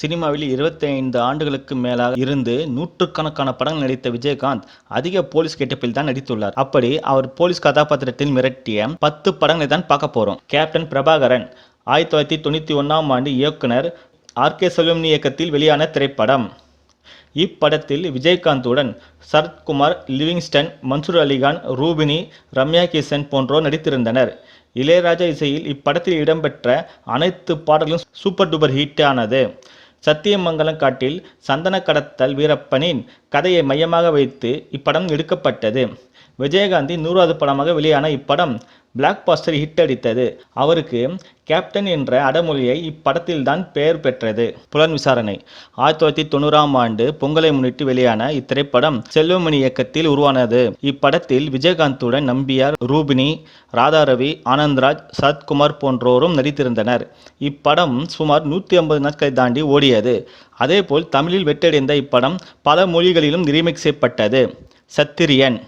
சினிமாவில் 25 ஆண்டுகளுக்கு மேலாக இருந்து நூற்றுக்கணக்கான படங்கள் நடித்த விஜயகாந்த் அதிக போலீஸ் கெட்டப்பில் தான் நடித்துள்ளார். அப்படி அவர் போலீஸ் கதாபாத்திரத்தில் மிரட்டிய பத்து படங்களை தான் பார்க்க போறோம். கேப்டன் பிரபாகரன் ஆயிரத்தி தொள்ளாயிரத்தி தொண்ணூற்றி ஒன்றாம் ஆண்டு இயக்குனர் ஆர். கே. செல்வமணி இயக்கத்தில் வெளியான திரைப்படம். இப்படத்தில் விஜயகாந்துடன் சரத்குமார் லிவிங்ஸ்டன் மன்சூர் அலிகான் ரூபினி ரம்யா கிஷன் போன்றோர் நடித்திருந்தனர். இளையராஜா இசையில் இப்படத்தில் இடம்பெற்ற அனைத்து பாடல்களும் சூப்பர் டூப்பர் ஹிட் ஆனது சத்தியமங்கலம் காட்டில் சந்தன கடத்தல் வீரப்பனின் கதையை மையமாக வைத்து இப்படம் எடுக்கப்பட்டது. விஜயகாந்தின் நூறாவது படமாக வெளியான இப்படம் பிளாக் பாஸ்டர் ஹிட் அடித்தது. அவருக்கு கேப்டன் என்ற அடமொழியை இப்படத்தில்தான் பெயர் பெற்றது. புலன் விசாரணை. ஆயிரத்தி தொள்ளாயிரத்தி தொண்ணூறாம் ஆண்டு பொங்கலை முன்னிட்டு வெளியான இத்திரைப்படம் செல்வமணி இயக்கத்தில் உருவானது. இப்படத்தில் விஜயகாந்துடன் நம்பியார் ரூபினி ராதாரவி ஆனந்த்ராஜ் சரத்குமார் போன்றோரும் நடித்திருந்தனர். இப்படம் சுமார் நூற்றி ஐம்பது நாட்களை தாண்டி ஓடியது. அதேபோல் தமிழில் வெற்றடைந்த இப்படம் பல மொழிகளிலும் ரீமேக் செய்யப்பட்டது. சத்திரியன்.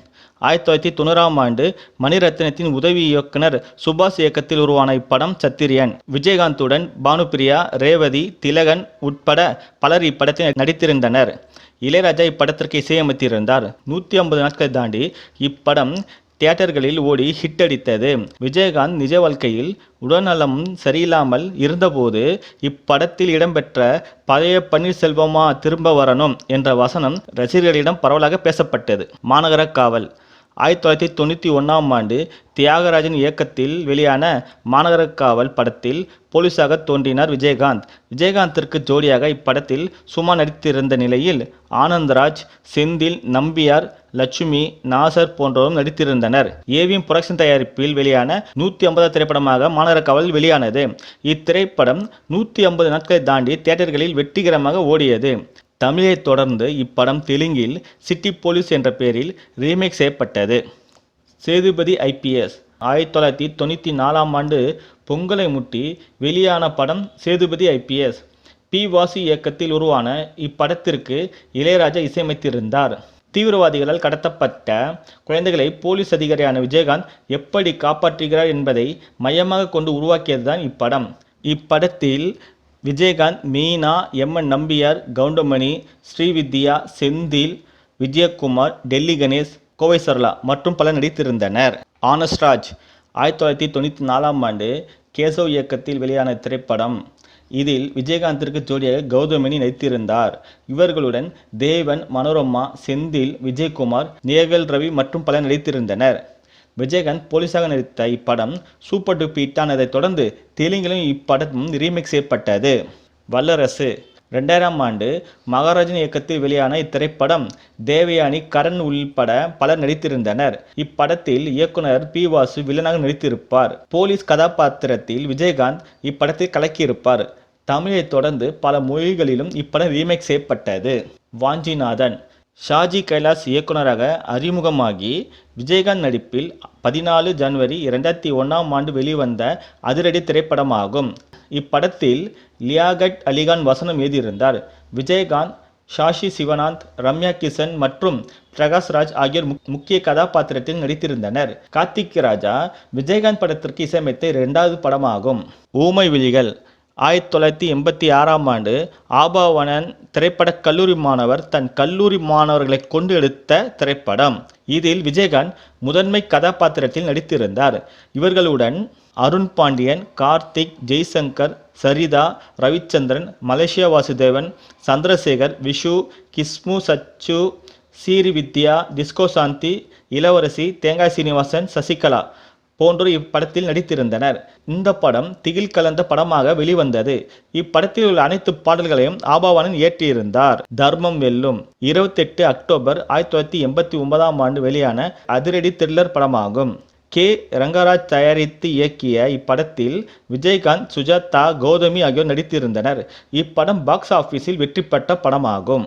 ஆயிரத்தி தொள்ளாயிரத்தி தொண்ணூறாம் ஆண்டு மணிரத்னத்தின் உதவி இயக்குனர் சுபாஷ் இயக்கத்தில் உருவான இப்படம் சத்திரியன். விஜயகாந்துடன் பானுபிரியா ரேவதி திலகன் உட்பட பலர் இப்படத்தில் நடித்திருந்தனர். இளையராஜா இப்படத்திற்கு இசையமைத்திருந்தார். நூற்றி ஐம்பது நாட்கள் தாண்டி இப்படம் தியேட்டர்களில் ஓடி ஹிட் அடித்தது. விஜயகாந்த் நிஜ வாழ்க்கையில் உடல்நலம் சரியில்லாமல் இருந்தபோது இப்படத்தில் இடம்பெற்ற பழைய பன்னீர்செல்வமா திரும்ப வரணும் என்ற வசனம் ரசிகர்களிடம் பரவலாக பேசப்பட்டது. மாநகர காவல் ஆயிரத்தி தொள்ளாயிரத்தி தொண்ணூற்றி ஒன்றாம் ஆண்டு தியாகராஜன் இயக்கத்தில் வெளியான மாநகர காவல் படத்தில் போலீஸாக தோன்றினார் விஜயகாந்த். விஜயகாந்திற்கு ஜோடியாக இப்படத்தில் சுமா நடித்திருந்த நிலையில் ஆனந்தராஜ் செந்தில் நம்பியார் லட்சுமி நாசர் போன்றோரும் நடித்திருந்தனர். ஏவிஎம் புரொடக்ஷன் தயாரிப்பில் வெளியான நூற்றி ஐம்பது திரைப்படமாக மாநகர காவல் வெளியானது. இத்திரைப்படம் நூற்றி ஐம்பது நாட்களை தாண்டி தியேட்டர்களில் வெற்றிகரமாக ஓடியது. தமிழை தொடர்ந்து இப்படம் தெலுங்கில் சிட்டி போலீஸ் என்ற பெயரில் ரீமேக் செய்யப்பட்டது. சேதுபதி ஐபிஎஸ் ஆயிரத்தி தொள்ளாயிரத்தி தொண்ணூற்றி நாலாம் ஆண்டு பொங்கலை முட்டி வெளியான படம் சேதுபதி ஐபிஎஸ் பி வாசி இயக்கத்தில் உருவான இப்படத்திற்கு இளையராஜா இசையமைத்திருந்தார். தீவிரவாதிகளால் கடத்தப்பட்ட குழந்தைகளை போலீஸ் அதிகாரியான விஜயகாந்த் எப்படி காப்பாற்றுகிறார் என்பதை மையமாக கொண்டு உருவாக்கியதுதான் இப்படம். இப்படத்தில் விஜயகாந்த் மீனா எம்என் நம்பியார் கவுண்டமணி ஸ்ரீவித்யா செந்தில் விஜயகுமார் டெல்லி கணேஷ் கோவை சரளா மற்றும் பலர் நடித்திருந்தனர். ஆனஸ்ராஜ் ஆயிரத்தி தொள்ளாயிரத்தி தொண்ணூற்றி நாலாம் ஆண்டு கேசவ் இயக்கத்தில் வெளியான திரைப்படம். இதில் விஜயகாந்திற்கு ஜோடியாக கௌதமினி நடித்திருந்தார். இவர்களுடன் தேவன் மனோரமா செந்தில் விஜயகுமார் நேகல் ரவி மற்றும் பலர் நடித்திருந்தனர். விஜயகாந்த் போலீஸாக நடித்த இப்படம் சூப்பர் டூப் ஹிட்டானதைத் தொடர்ந்து தெலுங்கிலும் இப்படம் ரீமேக் செய்யப்பட்டது. வல்லரசு. ரெண்டாயிரம் ஆண்டு மகாராஜன் இயக்கத்தில் வெளியான இத்திரைப்படம் தேவயானி கரண் உள்பட பலர் நடித்திருந்தனர். இப்படத்தில் இயக்குனர் பி வாசு வில்லனாக நடித்திருப்பார். போலீஸ் கதாபாத்திரத்தில் விஜயகாந்த் இப்படத்தை கலக்கியிருப்பார். தமிழைத் தொடர்ந்து பல மொழிகளிலும் இப்படம் ரீமேக் செய்யப்பட்டது. வாஞ்சிநாதன். ஷாஜி கைலாஸ் இயக்குனராக அறிமுகமாகி விஜயகாந்த் நடிப்பில் பதினாலு ஜனவரி இரண்டாயிரத்தி ஒன்றாம் ஆண்டு வெளிவந்த அதிரடி திரைப்படமாகும். இப்படத்தில் லியாகட் அலிகான் வசனம் எழுதியிருந்தார். விஜயகாந்த் ஷாஷி சிவனாந்த் ரம்யா கிஷன் மற்றும் பிரகாஷ் ராஜ் ஆகியோர் முக்கிய கதாபாத்திரத்தில் நடித்திருந்தனர். கார்த்திக் ராஜா விஜயகாந்த் படத்திற்கு இசையமைத்த இரண்டாவது படமாகும். ஊமை விழிகள் ஆயிரத்தி தொள்ளாயிரத்தி எண்பத்தி ஆறாம் ஆண்டு ஆபாவனன் திரைப்பட கல்லூரி மாணவர் தன் கல்லூரி மாணவர்களை கொண்டு எடுத்த திரைப்படம். இதில் விஜயகாந்த் முதன்மை கதாபாத்திரத்தில் நடித்திருந்தார். இவர்களுடன் அருண் பாண்டியன் கார்த்திக் ஜெய்சங்கர் சரிதா ரவிச்சந்திரன் மலேசியா வாசுதேவன் சந்திரசேகர் விஷு கிஸ்மு சச்சு சீரி வித்யா டிஸ்கோ சாந்தி இளவரசி தேங்காய் சீனிவாசன் சசிகலா போன்றோர் இப்படத்தில் நடித்திருந்தனர். இந்த படம் திகில் கலந்த படமாக வெளிவந்தது. இப்படத்தில் உள்ள அனைத்து பாடல்களையும் ஆபாவானன் இயற்றியிருந்தார். தர்மம் வெல்லும் இருபத்தெட்டு அக்டோபர் ஆயிரத்தி தொள்ளாயிரத்தி எண்பத்தி ஒன்பதாம் ஆண்டு வெளியான அதிரடி த்ரில்லர் படமாகும். கே. ரங்கராஜ் தயாரித்து இயக்கிய இப்படத்தில் விஜயகாந்த் சுஜாதா கௌதமி ஆகியோர் நடித்திருந்தனர். இப்படம் பாக்ஸ் ஆஃபீஸில் வெற்றி பெற்ற படமாகும்.